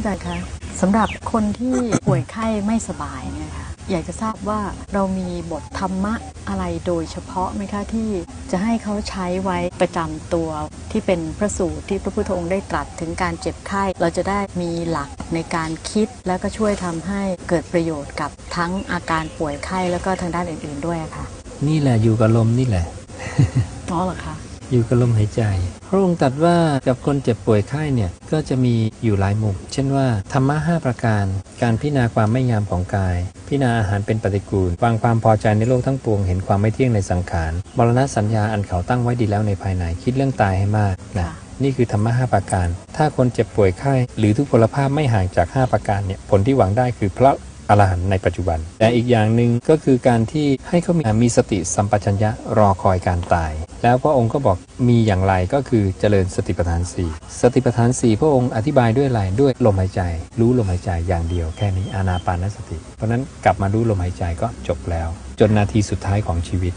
อาจารย์คะสำหรับคนที่ป่วยไข้ไม่สบายเนี่ยค่ะอยากจะทราบว่าเรามีบทธรรมะอะไรโดยเฉพาะไหมคะที่จะให้เขาใช้ไว้ประจำตัวที่เป็นพระสูตรที่พระพุทธองค์ได้ตรัสถึงการเจ็บไข้ เราจะได้มีหลักในการคิดแล้วก็ช่วยทำให้เกิดประโยชน์กับทั้งอาการป่วยไข้แล้วก็ทางด้านอื่น ๆด้วยอะค่ะ นี่แหละอยู่กับลมนี่แหละอ๋อเหรอคะ อยู่กับลมหายใจ พระองค์ตรัสว่ากับคนเจ็บป่วยไข้เนี่ยก็จะมีอยู่หลายมุมเช่นว่าธรรมะห้าประการ การพิจารณาความไม่งามของกาย พิจารณาอาหารเป็นปฏิกูลวางความพอใจในโลกทั้งปวงเห็นความไม่เที่ยงในสังขารมรณะสัญญาอันเขาตั้งไว้ดีแล้วในภายในคิดเรื่องตายให้มากนะค่ะนี่คือธรรมะห้าประการ ถ้าคนเจ็บป่วยไข้หรือทุกพลภาพไม่ห่างจาก 5 ประการเนี่ยผลที่หวังได้คือพระอรหันต์ในปัจจุบัน แต่อีกอย่างหนึ่งก็คือการที่ให้เขามีมีสติสัมปชัญญะรอคอยการตาย แล้วพระองค์ก็บอกมีอย่างไรก็คือเจริญสติปัฏฐานสี่สติปัฏฐานสี่พระองค์อธิบายด้วยอะไรด้วยลมหายใจ รู้ลมหายใจอย่างเดียวแค่นี้อานาปานสติ เพราะฉะนั้นกลับมารู้ลมหายใจก็จบแล้ว จนนาทีสุดท้ายของชีวิต